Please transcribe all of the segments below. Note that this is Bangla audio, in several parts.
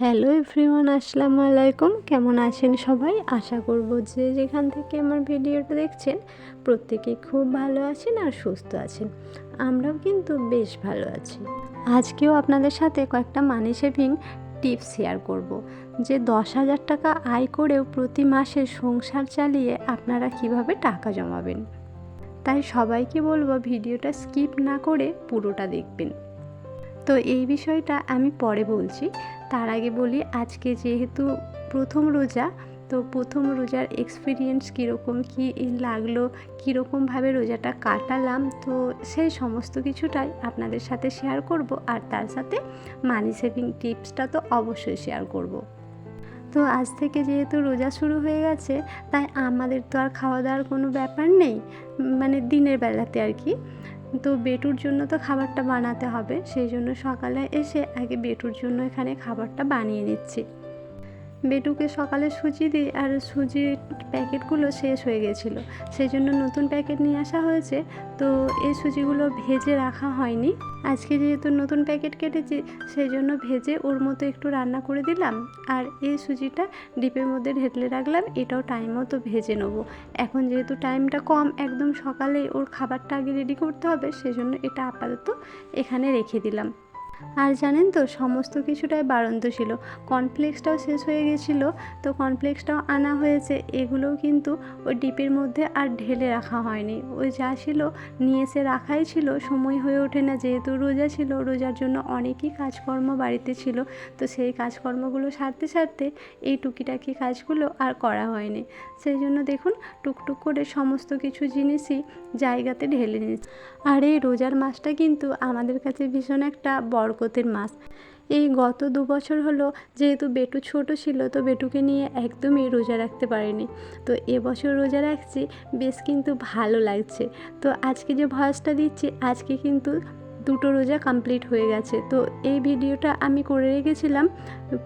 হ্যালো এভরিওয়ান আসসালামু আলাইকুম কেমন আছেন সবাই? আশা করব যে যেখান থেকে আমার ভিডিওটা দেখছেন প্রত্যেকেই খুব ভালো আছেন আর সুস্থ আছেন। আমরাও কিন্তু বেশ ভালো আছি। আজকেও আপনাদের সাথে কয়েকটা মানি সেভিং টিপস শেয়ার করব, যে দশ হাজার টাকা আয় করেও প্রতি মাসে সংসার চালিয়ে আপনারা কীভাবে টাকা জমাবেন। তাই সবাইকে বলব ভিডিওটা স্কিপ না করে পুরোটা দেখবেন। তো এই বিষয়টা আমি পরে বলছি। তার আগে বলি, আজকে যেহেতু প্রথম রোজা, তো প্রথম রোজার এক্সপিরিয়েন্স কীরকম, কী লাগল কীরকমভাবে রোজাটা কাটালাম, তো সেই সমস্ত কিছুটাই আপনাদের সাথে শেয়ার করব। আর তার সাথে মানি সেভিং টিপসটা তো অবশ্যই শেয়ার করব। তো আজ থেকে যেহেতু রোজা শুরু হয়ে গেছে, তাই আমাদের তো আর খাওয়া দাওয়ার কোনো ব্যাপার নেই মানে দিনের বেলাতে আর কি। তো বেটুর জন্য তো খাবারটা বানাতে হবে, সেই জন্য সকালে এসে আগে বেটুর জন্য এখানে খাবারটা বানিয়ে নিচ্ছি। বেটুকে সকালে সুজি দিই আর সুজির প্যাকেটগুলো শেষ হয়ে গেছিল। সেই জন্য নতুন প্যাকেট নিয়ে আসা হয়েছে। তো এই সুজিগুলো ভেজে রাখা হয়নি। আজকে যেহেতু নতুন প্যাকেট কেটেছি, সেই জন্য ভেজে ওর মতো একটু রান্না করে দিলাম। আর এই সুজিটা ডিপের মধ্যে ঢেতলে রাখলাম। এটাও টাইম মতো ভেজে নেব। এখন যেহেতু টাইমটা কম, একদম সকালে ওর খাবারটা আগে রেডি করতে হবে, সেই জন্য এটা আপাতত এখানে রেখে দিলাম। আর জানেন তো, সমস্ত কিছুটাই বাড়ন্ত ছিল। কর্নফ্লেক্সটাও শেষ হয়ে গেছিল, তো কর্নফ্লেক্সটাও আনা হয়েছে, এগুলোও কিন্তু ওই ডিপের মধ্যে আর ঢেলে রাখা হয়নি। ওই যা ছিল, নিয়ে এসে রাখাই ছিল, সময় হয়ে ওঠে না, যেহেতু রোজা ছিল, রোজার জন্য অনেকই কাজকর্ম বাড়িতে ছিল, তো সেই কাজকর্মগুলো সারতে সারতে এই টুকিটাকি কাজগুলো আর করা হয়নি। সেই জন্য দেখুন, টুকটুক করে সমস্ত কিছু জিনিসই জায়গাতে ঢেলে নিচ্ছে আর এই রোজার মাসটা কিন্তু আমাদের কাছে ভীষণ একটা বরকতের মাস এই গত দু বছর হলো, যেহেতু বেটু ছোট ছিল, তো বেটুকে নিয়ে একদমই রোজা রাখতে পারিনি। তো এবছর রোজা রাখছি, বেশ কিন্তু ভালো লাগছে। তো আজকে যে ভয়েসটা দিচ্ছি, আজকে কিন্তু দুটো রোজা কমপ্লিট হয়ে গেছে। তো এই ভিডিওটা আমি করে রেখেছিলাম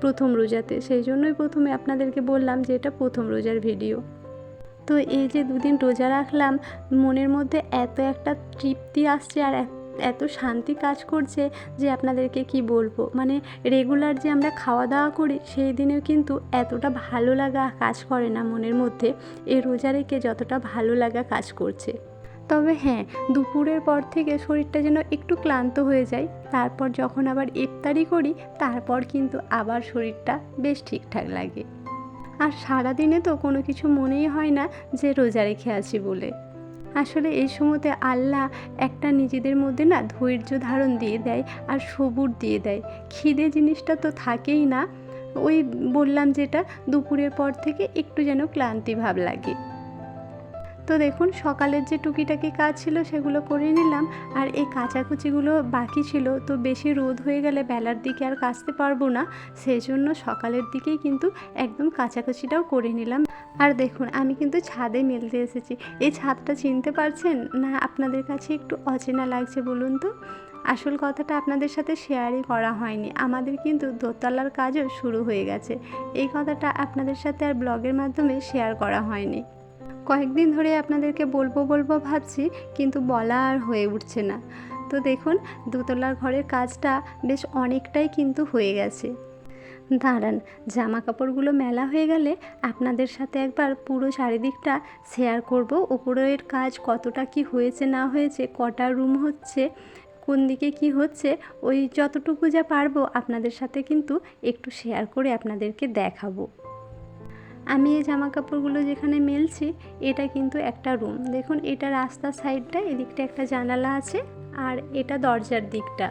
প্রথম রোজাতে, সেই জন্যই প্রথমে আপনাদেরকে বললাম যে এটা প্রথম রোজার ভিডিও। তো এই যে দুদিন রোজা রাখলাম, মনের মধ্যে এত একটা তৃপ্তি আসছে আর এত শান্তি কাজ করছে যে আপনাদেরকে কি বলব? মানে রেগুলার যে আমরা খাওয়া দাওয়া করি, সেই দিনেও কিন্তু এতটা ভালো লাগা কাজ করে না মনের মধ্যে। এই রোজা রেখে যতটা ভালো লাগা কাজ করছে। তবে হ্যাঁ দুপুরের পর থেকে শরীরটা যেন একটু ক্লান্ত হয়ে যায়। তারপর যখন আবার ইফতারি করি, তারপর কিন্তু আবার শরীরটা বেশ ঠিকঠাক লাগে। আর সারাদিনে তো কোনো কিছু মনেই হয় না যে রোজা রেখে আছি বলে। আসলে এই সময়তে আল্লাহ একটা নিজেদের মধ্যে না ধৈর্য ধারণ দিয়ে দেয় আর সবুর দিয়ে দেয়। খিদে জিনিসটা তো থাকেই না। ওই বললাম যেটা, দুপুরের পর থেকে একটু যেন ক্লান্তি ভাব লাগে। তো দেখুন, সকালের যে টুকিটাকি কাজ ছিল সেগুলো করে নিলাম। আর এই কাচাকুচিগুলো বাকি ছিল, তো বেশি রোদ হয়ে গেলে বেলার দিকে আর কাচতে পারব না। সেই জন্য সকালের দিকেই কিন্তু একদম কাচাকুচিটাও করে নিলাম। আর দেখুন, আমি কিন্তু ছাদে মেলতে এসেছি। এই ছাদটা চিনতে পারছেন? না, আপনাদের কাছে একটু অচেনা লাগছে বলুন তো? আসল কথাটা আপনাদের সাথে শেয়ারই করা হয়নি। আমাদের কিন্তু দোতলার কাজও শুরু হয়ে গেছে। এই কথাটা আপনাদের সাথে আর ব্লগের মাধ্যমে শেয়ার করা হয়নি। কয়েকদিন ধরে আপনাদেরকে বলব বলব ভাবছি, কিন্তু বলা আর হয়ে উঠছে না। তো দেখুন, দোতলার ঘরের কাজটা বেশ অনেকটাই কিন্তু হয়ে গেছে। দাঁড়ান জামা কাপড়গুলো মেলা হয়ে গেলে আপনাদের সাথে একবার পুরো চারিদিকটা শেয়ার করব। উপরের কাজ কতটা কি হয়েছে, না হয়েছে, কটা রুম হচ্ছে, কোন দিকে কি হচ্ছে, ওই যতটুকু যা পারব আপনাদের সাথে কিন্তু একটু শেয়ার করে আপনাদেরকে দেখাবো। আমি এই জামা কাপড়গুলো যেখানে মেলছি, এটা কিন্তু একটা রুম দেখুন, এটা রাস্তার সাইডটা এদিকটা একটা জানালা আছে, আর এটা দরজার দিকটা।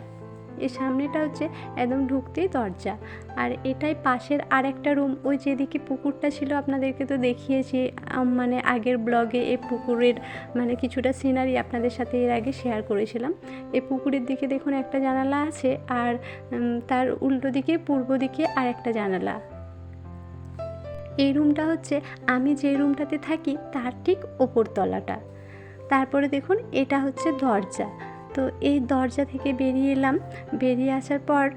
এর সামনেটা হচ্ছে একদম ঢুকতেই দরজা। আর এটাই পাশের আর একটা রুম ওই যেদিকে পুকুরটা ছিল, আপনাদেরকে তো দেখিয়েছি মানে আগের ব্লগে এই পুকুরের মানে কিছুটা সিনারি আপনাদের সাথে এর আগে শেয়ার করেছিলাম। এই পুকুরের দিকে দেখুন একটা জানালা আছে, আর তার উল্টো দিকে, পূর্ব দিকে আর একটা জানালা। এই রুমটা হচ্ছে আমি যে রুমটাতে থাকি তার ঠিক ওপর তলাটা তারপরে দেখুন এটা হচ্ছে দরজা। তো এই দরজা থেকে বেরিয়ে এলাম। বেরিয়ে আসার পর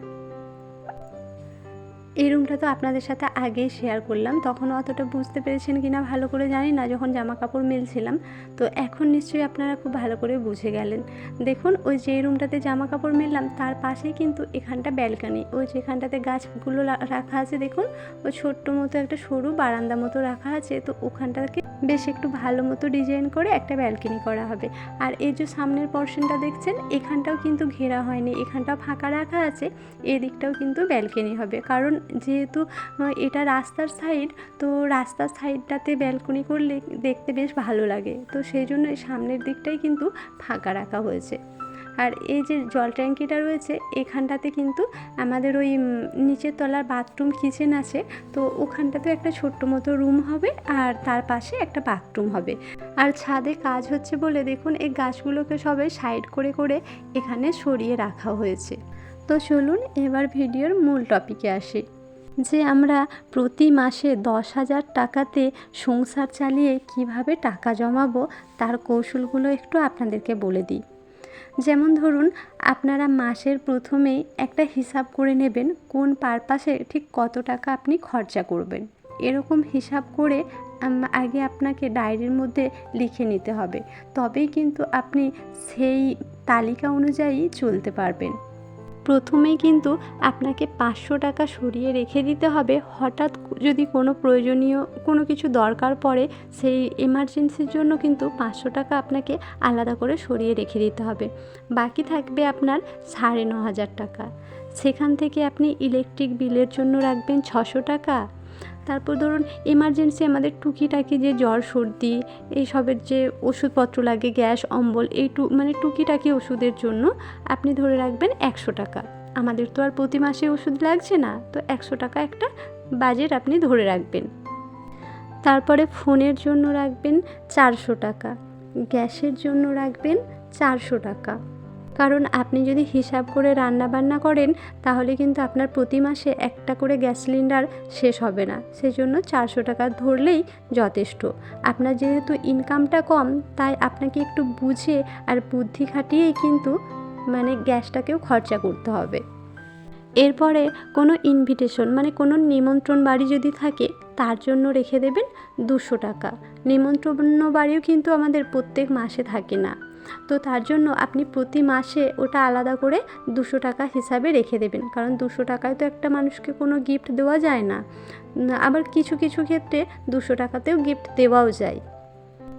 এই রুমটা তো আপনাদের সাথে আগেই শেয়ার করলাম। তখন অতটা বুঝতে পেরেছেন কি না ভালো করে জানি না, যখন জামা কাপড় মেলছিলাম। তো এখন নিশ্চয়ই আপনারা খুব ভালো করে বুঝে গেলেন। দেখুন, ওই যে রুমটাতে জামা কাপড় মেললাম, তার পাশেই কিন্তু এখানটা ব্যালকানি ওই যেখানটাতে গাছগুলো রাখা আছে, দেখুন। ওই ছোট্ট মতো একটা সরু বারান্দা মতো রাখা আছে, তো ওখানটাকে বেশ একটু ভালো মতো ডিজাইন করে একটা ব্যালকনি করা হবে। আর এই যে সামনের পর্শনটা দেখছেন, এখানটাও কিন্তু ঘেরা হয়নি, এখানটাও ফাঁকা রাখা আছে, এদিকটাও কিন্তু ব্যালকনি হবে। কারণ যেহেতু এটা রাস্তার সাইড তো রাস্তার সাইডটাতে ব্যালকনি করলে দেখতে বেশ ভালো লাগে। তো সেই জন্য সামনের দিকটাই কিন্তু ফাঁকা রাখা হয়েছে। আর এই যে জল ট্যাঙ্কিটা রয়েছে, এখানটাতে কিন্তু আমাদের ওই নিচের তলার বাথরুম কিচেন আছে। তো ওখানটাতে একটা ছোট্ট মতো রুম হবে আর তার পাশে একটা বাথরুম হবে। আর ছাদে কাজ হচ্ছে বলে দেখুন, এই গাছগুলোকে সবাই সাইড করে করে এখানে সরিয়ে রাখা হয়েছে। তো চলুন এবার ভিডিওর মূল টপিকে আসি। যে আমরা প্রতি মাসে দশ হাজার টাকাতে সংসার চালিয়ে কীভাবে টাকা জমাবো, তার কৌশলগুলো একটু আপনাদেরকে বলে দিই। যেমন ধরুন, আপনারা মাসের প্রথমেই একটা হিসাব করে নেবেন কোন পারপাসে ঠিক কত টাকা আপনি খরচা করবেন। এরকম হিসাব করে আগে আপনাকে ডায়েরির মধ্যে লিখে নিতে হবে। তবেই কিন্তু আপনি সেই তালিকা অনুযায়ী চলতে পারবেন। প্রথমেই কিন্তু আপনাকে পাঁচশো টাকা সরিয়ে রেখে দিতে হবে। হঠাৎ যদি কোনো প্রয়োজনীয় কোনো কিছু দরকার পড়ে, সেই এমার্জেন্সির জন্য কিন্তু পাঁচশো টাকা আপনাকে আলাদা করে সরিয়ে রেখে দিতে হবে। বাকি থাকবে আপনার সাড়ে ন হাজার টাকা। সেখান থেকে আপনি ইলেকট্রিক বিলের জন্য রাখবেন ছশো টাকা। তারপর ধরুন এমার্জেন্সি আমাদের টুকিটাকি যে জ্বর, সর্দি, এইসবের যে ওষুধপত্র লাগে, গ্যাস, অম্বল, এই টু মানে টুকিটাকি ওষুধের জন্য আপনি ধরে রাখবেন একশো টাকা। আমাদের তো আর প্রতি মাসে ওষুধ লাগছে না, তো একশো টাকা একটা বাজেট আপনি ধরে রাখবেন। তারপরে ফোনের জন্য রাখবেন চারশো টাকা, গ্যাসের জন্য রাখবেন চারশো টাকা। কারণ আপনি যদি হিসাব করে রান্না বান্না করেন, তাহলে কিন্তু আপনার প্রতি মাসে একটা করে গ্যাস সিলিন্ডার শেষ হবে না। সেজন্য চারশো টাকা ধরলেই যথেষ্ট। আপনার যেহেতু ইনকামটা কম, তাই আপনাকে একটু বুঝে আর বুদ্ধি খাটিয়েই কিন্তু মানে গ্যাসটাকেও খরচা করতে হবে। এরপরে কোনো ইনভিটেশন মানে কোনো নিমন্ত্রণ বাড়ি যদি থাকে, তার জন্য রেখে দেবেন দুশো টাকা। নিমন্ত্রণ বাড়িও কিন্তু আমাদের প্রত্যেক মাসে থাকে না। তো তার জন্য আপনি প্রতি মাসে ওটা আলাদা করে দুশো টাকা হিসাবে রেখে দেবেন। কারণ দুশো টাকায় তো একটা মানুষকে কোনো গিফট দেওয়া যায় না। আবার কিছু কিছু ক্ষেত্রে দুশো টাকাতেও গিফট দেওয়াও যায়।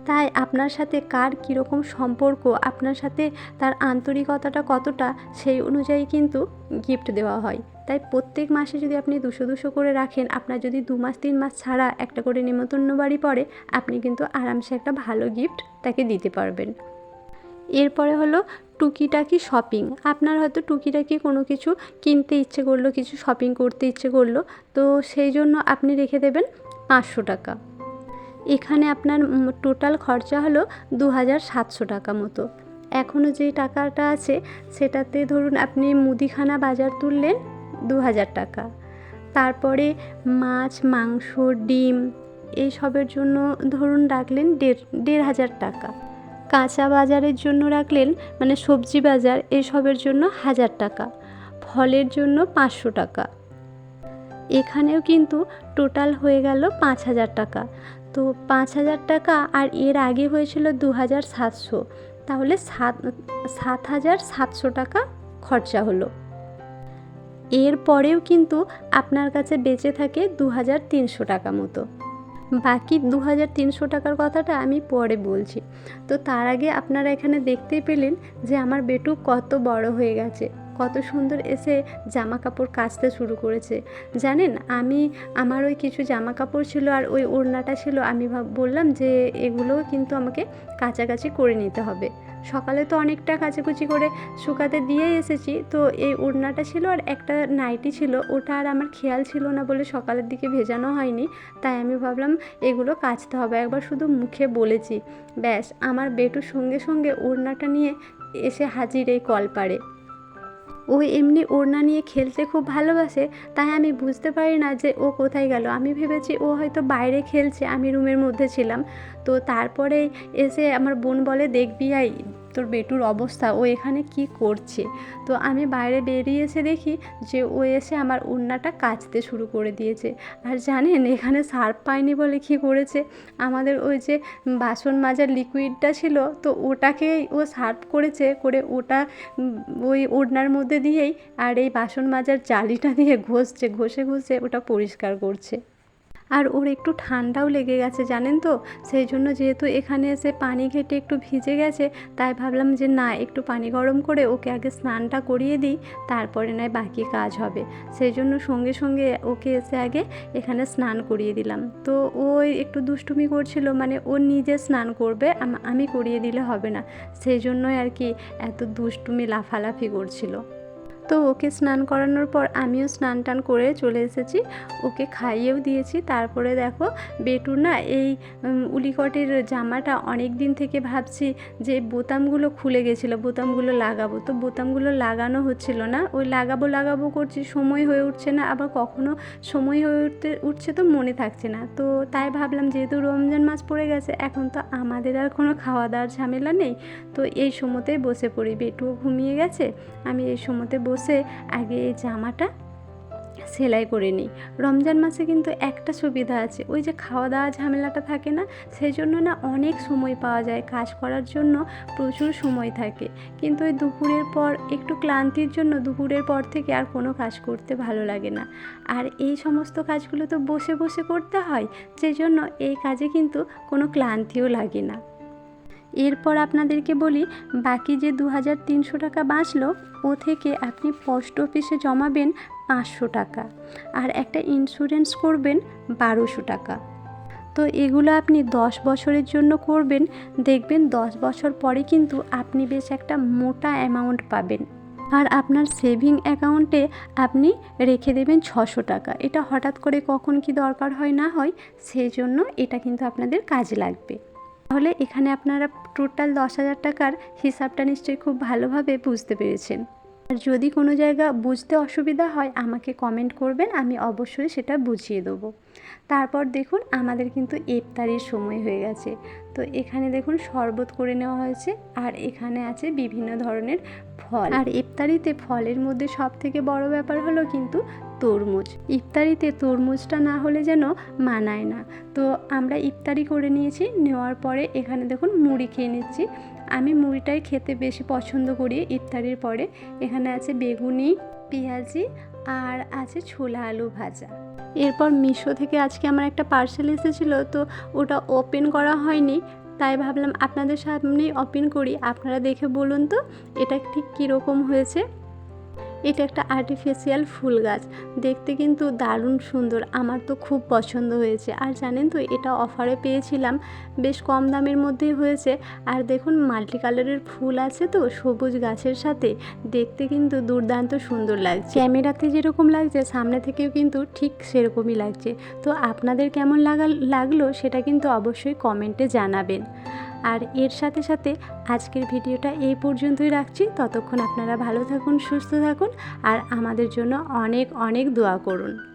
তাই আপনার সাথে কার কীরকম সম্পর্ক, আপনার সাথে তার আন্তরিকতাটা কতটা, সেই অনুযায়ী কিন্তু গিফট দেওয়া হয়। তাই প্রত্যেক মাসে যদি আপনি দুশো দুশো করে রাখেন, আপনার যদি দু মাস, তিন মাস ছাড়া একটা করে নেমন্তন্ন বাড়ি পড়ে, আপনি কিন্তু আরামসে একটা ভালো গিফট তাকে দিতে পারবেন। এরপরে হলো টুকিটাকি শপিং। আপনার হয়তো টুকিটাকি কোনো কিছু কিনতে ইচ্ছে করল, কিছু শপিং করতে ইচ্ছে করল, তো সেই জন্য আপনি রেখে দেবেন পাঁচশো টাকা। এখানে আপনার টোটাল খরচা হলো দু হাজার সাতশো টাকা মতো। এখনও যে টাকাটা আছে, সেটাতে ধরুন আপনি মুদিখানা বাজার তুললেন দু হাজার টাকা। তারপরে মাছ, মাংস, ডিম, এইসবের জন্য ধরুন রাখলেন দেড় দেড় হাজার টাকা। কাঁচা বাজারের জন্য রাখলেন মানে সবজি বাজার এসবের জন্য হাজার টাকা, ফলের জন্য পাঁচশো টাকা। এখানেও কিন্তু টোটাল হয়ে গেল পাঁচ হাজার টাকা। তো পাঁচ হাজার টাকা আর এর আগে হয়েছিল দু হাজার সাতশো। তাহলে সাত সাত হাজার সাতশো টাকা খরচা হলো। এরপরেও কিন্তু আপনার কাছে বেঁচে থাকে দু হাজার তিনশো টাকা মতো। বাকি দু হাজার তিনশো টাকার কথাটা আমি পরে বলছি। তো তার আগে আপনারা এখানে দেখতেই পেলেন যে আমার বেটু কত বড় হয়ে গেছে। কত সুন্দর এসে জামা কাপড় কাচতে শুরু করেছে। জানেন, আমি, আমার ওই কিছু জামা কাপড় ছিল আর ওই ওড়নাটা ছিল, আমি বললাম যে এগুলোও কিন্তু আমাকে কাছাকাছি করে নিতে হবে। সকালে তো অনেকটা কাচাকুচি করে শুকাতে দিয়ে এসেছি, তো এই ওড়নাটা ছিল আর একটা নাইটি ছিল, ওটা আর আমার খেয়াল ছিল না বলে সকালের দিকে ভেজানো হয়নি, তাই আমি ভাবলাম এগুলো কাচতে হবে। একবার শুধু মুখে বলেছি। ব্যাস, আমার বেটুর সঙ্গে সঙ্গে ওড়নাটা নিয়ে এসে হাজির এই কলপাড়ে ও এমনি ওড়না নিয়ে খেলতে খুব ভালোবাসে, তাই আমি বুঝতে পারি না যে ও কোথায় গেল। আমি ভেবেছি ও হয়তো বাইরে খেলছে, আমি রুমের মধ্যে ছিলাম। তো তারপরে এসে আমার বোন বলে দেখবি আই তোর বেটুর অবস্থা, ও এখানে কি করছে? তো আমি বাইরে বেরিয়ে এসে দেখি যে ও এসে আমার ওড়নাটা কাচতে শুরু করে দিয়েছে। আর জানেন, এখানে সার্ফ পায়নি বলে কী করেছে? আমাদের ওই যে বাসন মাজার লিকুইডটা ছিল, তো ওটাকেই ও সার্ভ করেছে করে ওটা ওই ওড়নার মধ্যে দিয়েই আর এই বাসন মাজার জালিটা দিয়ে ঘষছে, ঘষে ঘষে ওটা পরিষ্কার করছে। আর ওর একটু ঠান্ডাও লেগে গেছে, জানেন তো? সেই জন্য যেহেতু এখানে এসে পানি ঘেটে একটু ভিজে গেছে, তাই ভাবলাম যে না, একটু পানি গরম করে ওকে আগে স্নানটা করিয়ে দিই, তারপরে নয় বাকি কাজ হবে। সেই জন্য সঙ্গে সঙ্গে ওকে এসে আগে এখানে স্নান করিয়ে দিলাম। তো ও একটু দুষ্টুমি করছিল মানে ও নিজে স্নান করবে আমি করিয়ে দিলে হবে না। সেই জন্যই আর কি এত দুষ্টুমি, লাফালাফি করছিল। তো ওকে স্নান করানোর পর আমিও স্নান টান করে চলে এসেছি। ওকে খাইয়েও দিয়েছি। তারপরে দেখো বেটুর না এই উলিকটের জামাটা অনেক দিন থেকে ভাবছি যে বোতামগুলো খুলে গেছিল, বোতামগুলো লাগাবো। তো বোতামগুলো লাগানো হচ্ছিল না। ওই লাগাবো লাগাবো করছি, সময় হয়ে উঠছে না। আবার কখনো সময় হয়ে উঠতে, উঠছে তো মনে থাকছে না। তো তাই ভাবলাম যেহেতু রমজান মাস পড়ে গেছে, এখন তো আমাদের আর কোনো খাওয়া দাওয়ার ঝামেলা নেই। তো এই সময়তেই বসে পড়ি। বেটুও ঘুমিয়ে গেছে। আমি এই সময়তে বসে আগে এই জামাটা সেলাই করে নিই। রমজান মাসে কিন্তু একটা সুবিধা আছে, ওই যে খাওয়া দাওয়া ঝামেলাটা থাকে না সেই জন্য না অনেক সময় পাওয়া যায়, কাজ করার জন্য প্রচুর সময় থাকে। কিন্তু ওই দুপুরের পর একটু ক্লান্তির জন্য দুপুরের পর থেকে আর কোনো কাজ করতে ভালো লাগে না। আর এই সমস্ত কাজগুলো তো বসে বসে করতে হয় সেই জন্য এই কাজে কিন্তু কোনো ক্লান্তিও লাগে না। এরপর আপনাদেরকে বলি, বাকি যে দু হাজার তিনশো টাকা বাঁচলো, ও থেকে আপনি পোস্ট অফিসে জমাবেন পাঁচশো টাকা। আর একটা ইন্স্যুরেন্স করবেন বারোশো টাকা। তো এগুলো আপনি দশ বছরের জন্য করবেন। দেখবেন দশ বছর পরে কিন্তু আপনি বেশ একটা মোটা অ্যামাউন্ট পাবেন। আর আপনার সেভিং অ্যাকাউন্টে আপনি রেখে দেবেন ছশো টাকা। এটা হঠাৎ করে কখন কি দরকার হয় না হয়, সেই জন্য এটা কিন্তু আপনাদের কাজে লাগবে। তাহলে এখানে আপনারা টোটাল দশ হাজার টাকার হিসাবটা নিশ্চয়ই খুব ভালোভাবে বুঝতে পেরেছেন। আর যদি কোনো জায়গা বুঝতে অসুবিধা হয়, আমাকে কমেন্ট করবেন, আমি অবশ্যই সেটা বুঝিয়ে দেবো। তারপর দেখুন, আমাদের কিন্তু ইফতারির সময় হয়ে গেছে। তো এখানে দেখুন শরবত করে নেওয়া হয়েছে, আর এখানে আছে বিভিন্ন ধরনের ফল। আর ইফতারিতে ফলের মধ্যে সব থেকে বড় ব্যাপার হলো কিন্তু তরমুজ। ইফতারিতে তরমুজটা না হলে যেন মানায় না। তো আমরা ইফতারি করে নিয়েছি, নেওয়ার পরে এখানে দেখুন মুড়ি খেয়ে নিচ্ছি। আমি মুড়িটাই খেতে বেশি পছন্দ করি ইফতারির পরে। এখানে আছে বেগুনি, পেঁয়াজি, আর আছে ছোলা আলু ভাজা। এরপর মিশো থেকে আজকে আমার একটা পার্সেল এসেছিল, তো ওটা ওপেন করা হয়নি। তাই ভাবলাম আপনাদের সামনেই ওপেন করি। আপনারা দেখে বলুন তো, এটা ঠিক কীরকম হয়েছে? এটা একটা আর্টিফিশিয়াল ফুল গাছ। দেখতে কিন্তু দারুণ সুন্দর। আমার তো খুব পছন্দ হয়েছে। আর জানেন তো, এটা অফারে পেয়েছিলাম। বেশ কম দামের মধ্যেই হয়েছে। আর দেখুন মাল্টি কালারের ফুল আছে তো, সবুজ গাছের সাথে। দেখতে কিন্তু দুর্দান্ত সুন্দর লাগছে। ক্যামেরাতে যেরকম লাগছে, সামনে থেকেও কিন্তু ঠিক সেরকমই লাগছে। তো আপনাদের কেমন লাগা, লাগল, সেটা কিন্তু অবশ্যই কমেন্টে জানাবেন। আর এর সাথে সাথে আজকের ভিডিওটা এই পর্যন্তই রাখছি। ততক্ষণ আপনারা ভালো থাকুন, সুস্থ থাকুন আর আমাদের জন্য অনেক অনেক দোয়া করুন।